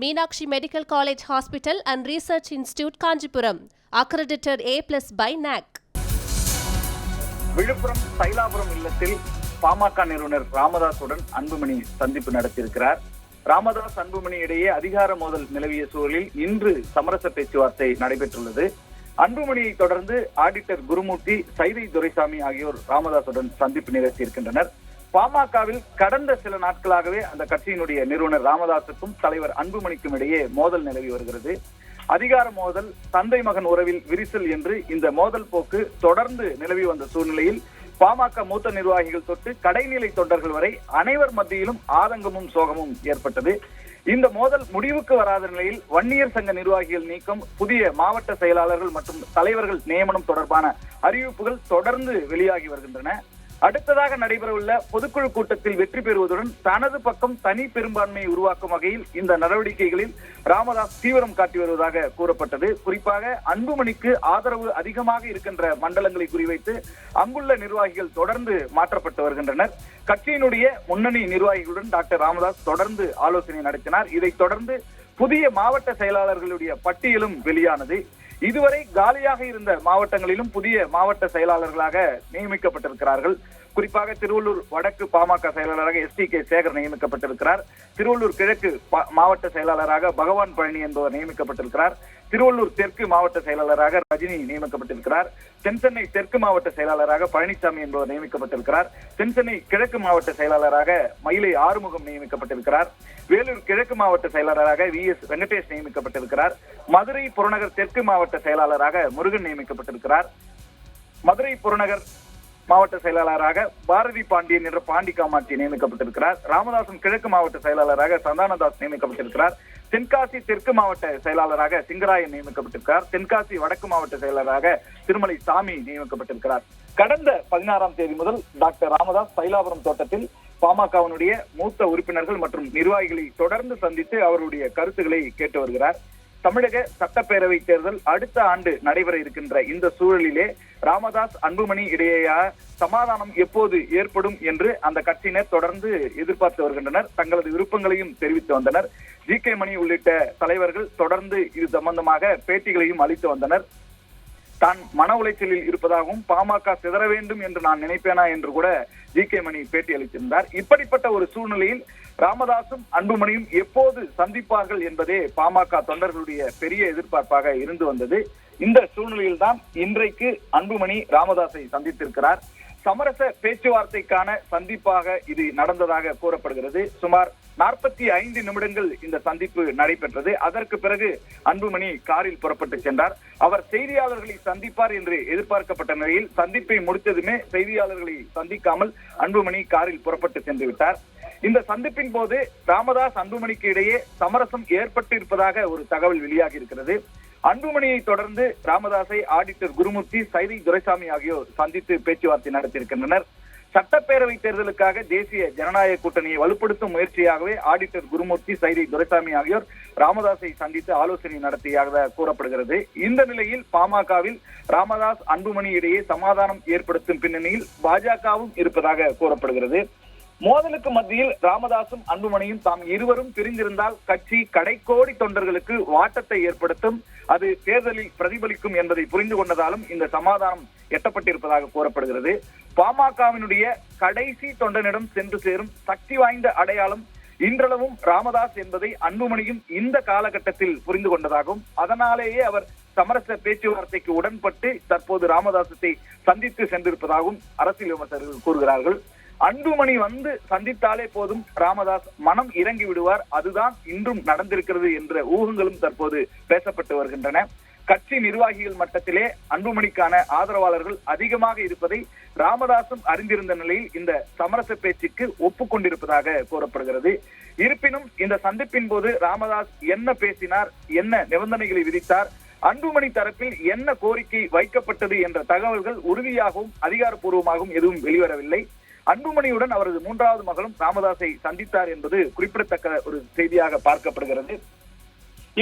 Meenakshi medical college hospital and research institute Kanchipuram. Accredited A plus by NAAC Villupuram Sailapuram இல்லத்தில் பாமக நிறுவனர் ராமதாசுடன் அன்புமணி சந்திப்பு நடத்தியிருக்கிறார். ராமதாஸ் அன்புமணி இடையே அதிகார மோதல் நிலவிய சூழலில் இன்று சமரச பேச்சுவார்த்தை நடைபெற்றுள்ளது. அன்புமணியை தொடர்ந்து ஆடிட்டர் குருமூர்த்தி சைதை துரைசாமி ஆகியோர் ராமதாசுடன் சந்திப்பு நிகழ்த்தியிருக்கின்றனர். பாமகவில் கடந்த சில நாட்களாகவே அந்த கட்சியினுடைய நிறுவனர் ராமதாசுக்கும் தலைவர் அன்புமணிக்கும் இடையே மோதல் நிலவி வருகிறது. அதிகார மோதல் தந்தை மகன் உறவில் விரிசல் என்று இந்த மோதல் போக்கு தொடர்ந்து நிலவி வந்த சூழ்நிலையில் பாமக மூத்த நிர்வாகிகள் தொட்டு கடைநிலை தொண்டர்கள் வரை அனைவர் மத்தியிலும் ஆதங்கமும் சோகமும் ஏற்பட்டது. இந்த மோதல் முடிவுக்கு வராத நிலையில் வன்னியர் சங்க நிர்வாகிகள் நீக்கம் புதிய மாவட்ட செயலாளர்கள் மற்றும் தலைவர்கள் நியமனம் தொடர்பான அறிவிப்புகள் தொடர்ந்து வெளியாகி வருகின்றன. அடுத்ததாக நடைபெறவுள்ள பொதுக்குழு கூட்டத்தில் வெற்றி பெறுவதுடன் தனது பக்கம் தனி பெரும்பான்மையை உருவாக்கும் வகையில் இந்த நடவடிக்கைகளில் ராமதாஸ் தீவிரம் காட்டி வருவதாக கூறப்பட்டது. குறிப்பாக அன்புமணிக்கு ஆதரவு அதிகமாக இருக்கின்ற மண்டலங்களை குறிவைத்து அங்குள்ள நிர்வாகிகள் தொடர்ந்து மாற்றப்பட்டு வருகின்றனர். கட்சியினுடைய முன்னணி நிர்வாகிகளுடன் டாக்டர் ராமதாஸ் தொடர்ந்து ஆலோசனை நடத்தினார். இதைத் தொடர்ந்து புதிய மாவட்ட செயலாளர்களுடைய பட்டியலும் வெளியானது. இதுவரை காலியாக இருந்த மாவட்டங்களிலும் புதிய மாவட்ட செயலாளர்களாக நியமிக்கப்பட்டிருக்கிறார்கள். குறிப்பாக திருவள்ளூர் வடக்கு பாமக செயலாளராக எஸ் டி கே சேகர் நியமிக்கப்பட்டிருக்கிறார். திருவள்ளூர் கிழக்கு பா- மாவட்ட செயலாளராக பகவான் பழனி என்பவர் நியமிக்கப்பட்டிருக்கிறார். திருவள்ளூர் தெற்கு மாவட்ட செயலாளராக ரஜினி நியமிக்கப்பட்டிருக்கிறார். தென்சென்னை தெற்கு மாவட்ட செயலாளராக பழனிசாமி என்பவர் நியமிக்கப்பட்டிருக்கிறார். தென்சென்னை கிழக்கு மாவட்ட செயலாளராக மயிலை ஆறுமுகம் நியமிக்கப்பட்டிருக்கிறார். வேலூர் கிழக்கு மாவட்ட செயலாளராக வி எஸ் வெங்கடேஷ் நியமிக்கப்பட்டிருக்கிறார். மதுரை புறநகர் தெற்கு மாவட்ட செயலாளராக முருகன் நியமிக்கப்பட்டிருக்கிறார். மதுரை புறநகர் மாவட்ட செயலாளராக பாரதி பாண்டியன் என்ற பாண்டி காமாட்சி நியமிக்கப்பட்டிருக்கிறார். ராமதாசன் கிழக்கு மாவட்ட செயலாளராக சந்தானதாஸ் நியமிக்கப்பட்டிருக்கிறார். தென்காசி தெற்கு மாவட்ட செயலாளராக சிங்கராயன் நியமிக்கப்பட்டிருக்கிறார். தென்காசி வடக்கு மாவட்ட செயலாளராக திருமலை சாமி நியமிக்கப்பட்டிருக்கிறார். கடந்த பதினாறாம் தேதி முதல் டாக்டர் ராமதாஸ் சைலாபுரம் தோட்டத்தில் பாமகவினுடைய மூத்த உறுப்பினர்கள் மற்றும் நிர்வாகிகளை தொடர்ந்து சந்தித்து அவருடைய கருத்துக்களை கேட்டு வருகிறார். தமிழக சட்டப்பேரவை தேர்தல் அடுத்த ஆண்டு நடைபெற இருக்கின்ற இந்த சூழலிலே ராமதாஸ் அன்புமணி இடையேயா சமாதானம் எப்போது ஏற்படும் என்று அந்த கட்சியினர் தொடர்ந்து எதிர்பார்த்து வருகின்றனர். தங்களது விருப்பங்களையும் தெரிவித்து வந்தனர். ஜி கே மணி உள்ளிட்ட தலைவர்கள் தொடர்ந்து இது சம்பந்தமாக பேட்டிகளையும் அளித்து வந்தனர். தான் மன உளைச்சலில் இருப்பதாகவும் பாமக சிதற வேண்டும் என்று நான் நினைப்பேனா என்று கூட ஜி கே மணி பேட்டி அளித்திருந்தார். இப்படிப்பட்ட ஒரு சூழ்நிலையில் ராமதாசும் அன்புமணியும் எப்போது சந்திப்பார்கள் என்பதே பாமக தொண்டர்களுடைய பெரிய எதிர்பார்ப்பாக இருந்து வந்தது. இந்த சூழ்நிலையில்தான் இன்றைக்கு அன்புமணி ராமதாஸை சந்தித்திருக்கிறார். சமரச பேச்சுவார்த்தைக்கான சந்திப்பாக இது நடந்ததாக கூறப்படுகிறது. சுமார் நாற்பத்தி ஐந்து நிமிடங்கள் இந்த சந்திப்பு நடைபெற்றது. அதற்கு பிறகு அன்புமணி காரில் புறப்பட்டு சென்றார். அவர் செய்தியாளர்களை சந்திப்பார் என்று எதிர்பார்க்கப்பட்ட நிலையில் சந்திப்பை முடித்ததுமே செய்தியாளர்களை சந்திக்காமல் அன்புமணி காரில் புறப்பட்டு சென்று விட்டார். இந்த சந்திப்பின் போது ராமதாஸ் அன்புமணிக்கு இடையே சமரசம் ஏற்பட்டு இருப்பதாக ஒரு தகவல் வெளியாகி இருக்கிறது அன்புமணியை தொடர்ந்து ராமதாஸை ஆடிட்டர் குருமூர்த்தி சைதை துரைசாமி ஆகியோர் சந்தித்து பேச்சுவார்த்தை நடத்தியிருக்கின்றனர். சட்டப்பேரவை தேர்தலுக்காக தேசிய ஜனநாயக கூட்டணியை வலுப்படுத்தும் முயற்சியாகவே ஆடிட்டர் குருமூர்த்தி சைதை துரைசாமி ஆகியோர் ராமதாஸை சந்தித்து ஆலோசனை நடத்தியதாக கூறப்படுகிறது. இந்த நிலையில் பாமகவில் ராமதாஸ் அன்புமணி இடையே சமாதானம் ஏற்படுத்தும் பின்னணியில் பாஜகவும் இருப்பதாக கூறப்படுகிறது. மோதலுக்கு மத்தியில் ராமதாசும் அன்புமணியும் தாம் இருவரும் பிரிந்திருந்தால் கட்சி கடைக்கோடி தொண்டர்களுக்கு வாட்டத்தை ஏற்படுத்தும் அது தேர்தலில் பிரதிபலிக்கும் என்பதை புரிந்து கொண்டதாலும் இந்த சமாதானம் எட்டப்பட்டிருப்பதாக கூறப்படுகிறது. பாமகவினுடைய கடைசி தொண்டனிடம் சென்று சேரும் சக்தி வாய்ந்த அடையாளம் இன்றளவும் ராமதாஸ் என்பதை அன்புமணியும் இந்த காலகட்டத்தில் புரிந்து கொண்டதாகவும் அதனாலேயே அவர் சமரச பேச்சுவார்த்தைக்கு உடன்பட்டு தற்போது ராமதாசத்தை சந்தித்து சென்றிருப்பதாகவும் அரசியல் விமர்சகர்கள் கூறுகிறார்கள். அன்புமணி வந்து சந்தித்தாலே போதும் ராமதாஸ் மனம் இறங்கி விடுவார். அதுதான் இன்றும் நடந்திருக்கிறது என்ற ஊகங்களும் தற்போது பேசப்பட்டு வருகின்றன. கட்சி நிர்வாகிகள் மட்டத்திலே அன்புமணிக்கான ஆதரவாளர்கள் அதிகமாக இருப்பதை ராமதாசும் அறிந்திருந்த நிலையில் இந்த சமரச பேச்சுக்கு ஒப்புக்கொண்டிருப்பதாக கூறப்படுகிறது. இருப்பினும் இந்த சந்திப்பின் போது ராமதாஸ் என்ன பேசினார் என்ன நிபந்தனைகளை விதித்தார் அன்புமணி தரப்பில் என்ன கோரிக்கை வைக்கப்பட்டது என்ற தகவல்கள் உறுதியாகவும் அதிகாரப்பூர்வமாகவும் எதுவும் வெளிவரவில்லை. அன்புமணியுடன் அவரது மூன்றாவது மகளும் ராமதாஸை சந்தித்தார் என்பது குறிப்பிடத்தக்க ஒரு செய்தியாக பார்க்கப்படுகிறது.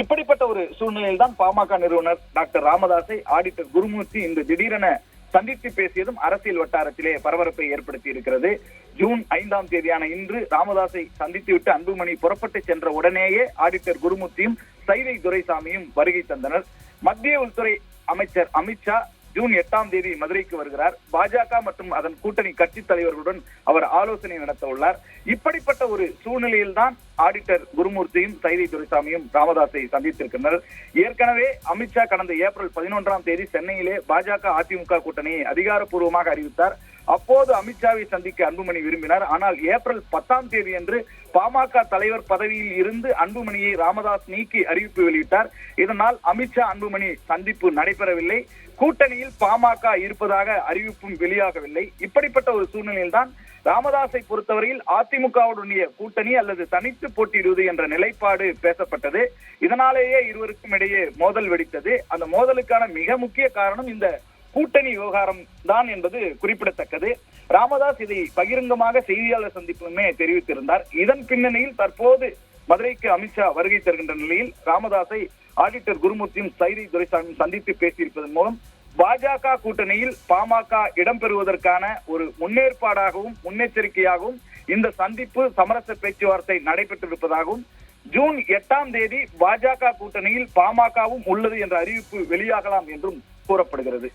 இப்படிப்பட்ட ஒரு சூழ்நிலையில் தான் பாமக நிறுவனர் டாக்டர் ராமதாஸை ஆடிட்டர் குருமூர்த்தி இன்று திடீரென சந்தித்து பேசியதும் அரசியல் வட்டாரத்திலே பரபரப்பை ஏற்படுத்தி இருக்கிறது. ஜூன் ஐந்தாம் தேதியான இன்று ராமதாஸை சந்தித்துவிட்டு அன்புமணி புறப்பட்டு சென்ற உடனேயே ஆடிட்டர் குருமூர்த்தியும் சைதை துரைசாமியும் வருகை தந்தனர். மத்திய உள்துறை அமைச்சர் அமித்ஷா ஜூன் எட்டாம் தேதி மதுரைக்கு வருகிறார். பாஜக மற்றும் அதன் கூட்டணி கட்சி தலைவர்களுடன் அவர் ஆலோசனை நடத்த உள்ளார். இப்படிப்பட்ட ஒரு சூழ்நிலையில்தான் ஆடிட்டர் குருமூர்த்தியும் சைதை துரைசாமியும் ராமதாஸை சந்தித்திருக்கின்றனர். ஏற்கனவே அமித்ஷா கடந்த ஏப்ரல் பதினொன்றாம் தேதி சென்னையிலே பாஜக அதிமுக கூட்டணியை அதிகாரப்பூர்வமாக அறிவித்தார். அப்போது அமித்ஷாவை சந்திக்க அன்புமணி விரும்பினார். ஆனால் ஏப்ரல் பத்தாம் தேதி அன்று பாமக தலைவர் பதவியில் இருந்து அன்புமணியை ராமதாஸ் நீக்கி அறிவிப்பு வெளியிட்டார். இதனால் அமித்ஷா அன்புமணி சந்திப்பு நடைபெறவில்லை. கூட்டணியில் பாமக இருப்பதாக அறிவிப்பும் வெளியாகவில்லை. இப்படிப்பட்ட ஒரு சூழ்நிலையில்தான் ராமதாஸை பொறுத்தவரையில் அதிமுகவுடைய கூட்டணி அல்லது தனித்து போட்டியிடுவது என்ற நிலைப்பாடு பேசப்பட்டது. இதனாலேயே இருவருக்கும் இடையே மோதல் வெடித்தது. அந்த மோதலுக்கான மிக முக்கிய காரணம் இந்த கூட்டணி விவகாரம் தான் என்பது குறிப்பிடத்தக்கது. ராமதாஸ் இதை பகிரங்கமாக செய்தியாளர் சந்திப்புமே தெரிவித்திருந்தார். இதன் பின்னணியில் தற்போது மதுரைக்கு அமித்ஷா வருகை தருகின்ற நிலையில் ராமதாஸை ஆடிட்டர் குருமூர்த்தியும் சைரி துரைசாமியும் சந்தித்து பேசியிருப்பதன் மூலம் பாஜக கூட்டணியில் பாமக இடம்பெறுவதற்கான ஒரு முன்னேற்பாடாகவும் முன்னெச்சரிக்கையாகவும் இந்த சந்திப்பு சமரச பேச்சுவார்த்தை நடைபெற்றிருப்பதாகவும் ஜூன் எட்டாம் தேதி பாஜக கூட்டணியில் பாமகவும் உள்ளது என்ற அறிவிப்பு வெளியாகலாம் என்றும் கூறப்படுகிறது.